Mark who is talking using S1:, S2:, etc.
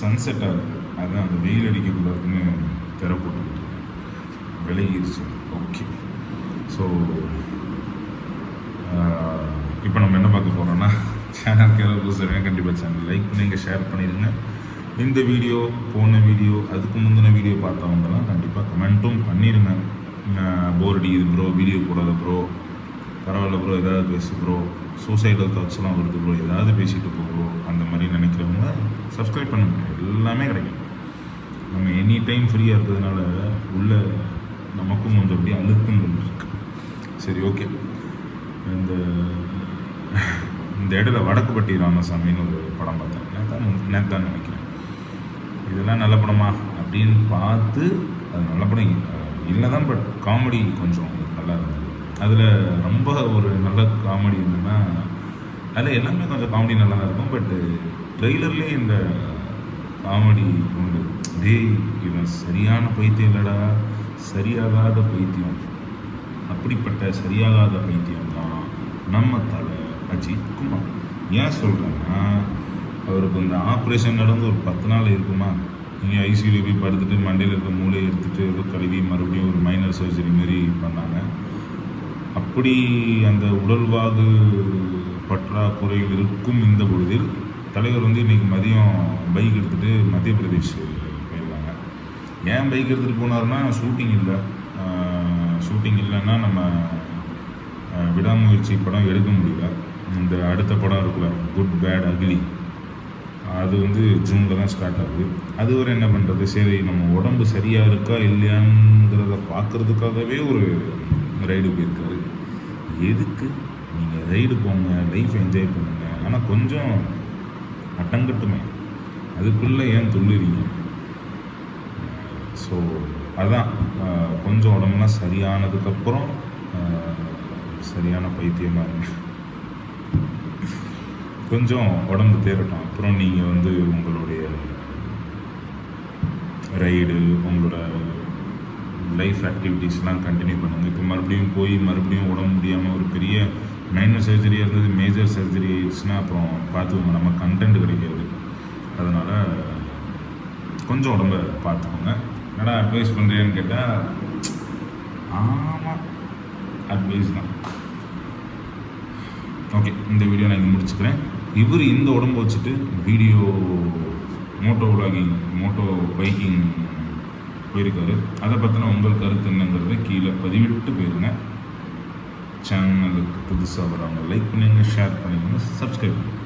S1: Sunset ஆகுது. அதுதான் அந்த வெயில் அடிக்கக்கூடாதுன்னு திற போட்டுக்கிட்டு விலகிருச்சு. ஓகே ஸோ இப்போ நம்ம என்ன பார்க்க போகிறோம்னா சேனல் கேரள புதுசாக கண்டிப்பாக சேனல் லைக் பண்ணுங்கள் ஷேர் பண்ணிடுங்க. இந்த வீடியோ போன வீடியோ அதுக்கு முந்தின வீடியோ பார்த்தவங்கலாம் கண்டிப்பாக கமெண்ட்டும் பண்ணிடுங்க. போர் அடிக்குது ப்ரோ வீடியோ போடாத ப்ரோ பரவாயில்ல ப்ரோ ஏதாவது பேசு ப்ரோ சூசைடல் தாட்ஸ்லாம் வருது ப்ரோ ஏதாவது பேசிட்டு போகிறோம் அந்த மாதிரி நினைக்கிறவங்க சப்ஸ்கிரைப் பண்ணுங்க. எல்லாமே கிடைக்கும். நம்ம எனி டைம் ஃப்ரீயாக இருக்கிறதுனால உள்ள நமக்கும் கொஞ்சம் அப்படியே அழுத்தங்கள் இருக்கு. சரி ஓகே இந்த இந்த இடத்துல வடக்குப்பட்டி ராமசாமின்னு ஒரு படம் பார்த்தேன். நேத்தான் நேத்தான் நினைக்கிறேன். இதெல்லாம் நல்ல படமா அப்படின்னு பார்த்து அது நல்ல படம் இல்லை தான் பட் காமெடி கொஞ்சம் நல்லா இருந்தது. அதில் ரொம்ப ஒரு நல்ல காமெடி என்னென்னா அதில் எல்லாமே கொஞ்சம் காமெடி நல்லா தான் இருக்கும் பட்டு ட்ரெய்லர்லேயே இந்த காமெடி உண்டு. டேய் இவன் சரியான பைத்தியம் இல்லடா. சரியாகாத பைத்தியம். அப்படிப்பட்ட சரியாகாத பைத்தியம் தான் நம்ம தலை அஜித் குமார். ஏன் சொல்கிறேன்னா அவருக்கு இந்த ஆப்ரேஷன் நடந்து ஒரு பத்து நாள் இருக்குமா? நீங்கள் ஐசியூவில் போய் படுத்துட்டு மண்டையில் இருக்க மூளையை எடுத்துகிட்டு ஏதோ கழுவி மறுபடியும் ஒரு மைனர் சர்ஜரி மாரி பண்ணாங்க. அப்படி அந்த உடல்வாகு பற்றாக்குறையில் இருக்கும் இந்த பொழுதில் தலைவர் வந்து இன்றைக்கி மதியம் பைக் எடுத்துகிட்டு மத்திய பிரதேஷ் போயிருக்காங்க. ஏன் பைக் எடுத்துகிட்டு போனாருன்னா ஷூட்டிங் இல்லை. ஷூட்டிங் இல்லைன்னா நம்ம விடாமுயற்சி படம் எடுக்க முடியல. இந்த அடுத்த படம் இருக்குல்ல குட் பேட் அக்லி அது வந்து ஜூனில் தான் ஸ்டார்ட் ஆகுது. அது வரை என்ன பண்ணுறது சரி நம்ம உடம்பு சரியாக இருக்கா இல்லையாங்கிறத பார்க்குறதுக்காகவே ஒரு ரைடு போயிருக்காரு. எதுக்கு? நீங்கள் ரைடு போங்க லைஃப் என்ஜாய் பண்ணுங்க. ஆனால் கொஞ்சம் அட்டங்கட்டுமே அதுக்குள்ளே ஏன் துள்ளுறீங்க? ஸோ அதான். கொஞ்சம் உடம்புலாம் சரியானதுக்கப்புறம் சரியான பைத்தியமாக இருங்க கொஞ்சம் உடம்பு தேரட்டும் அப்புறம் நீங்கள் வந்து உங்களுடைய ரைடு உங்களோட லைஃப் ஆக்டிவிட்டீஸ்லாம் கண்டினியூ பண்ணுங்கள் இப்போ மறுபடியும் போய் மறுபடியும் உடம்பு முடியாமல் ஒரு பெரிய மைனர் சர்ஜரி இருந்தது மேஜர் சர்ஜரிஸ்னால் அப்புறம் பார்த்துக்கோங்க நம்ம கண்டென்ட் கிடைக்காது. அதனால் கொஞ்சம் உடம்ப பார்த்துக்கோங்க. என்னடா அட்வைஸ் பண்ணுறேன்னு கேட்டால் ஆமாம் அட்வைஸ் தான். ஓகே இந்த வீடியோ நான் இங்கே முடிச்சுக்கிறேன். இவர் இந்த உடம்பு வச்சுட்டு video moto vlogging moto biking இருக்கார். அதை பற்றின உங்கள் கருத்து என்னங்கிறத கீழே பதிவிட்டு போயிருங்க. சேனலுக்கு புதுசாக வரவங்க லைக் பண்ணுங்க ஷேர் பண்ணுங்க சப்ஸ்கிரைப் பண்ணுங்கள்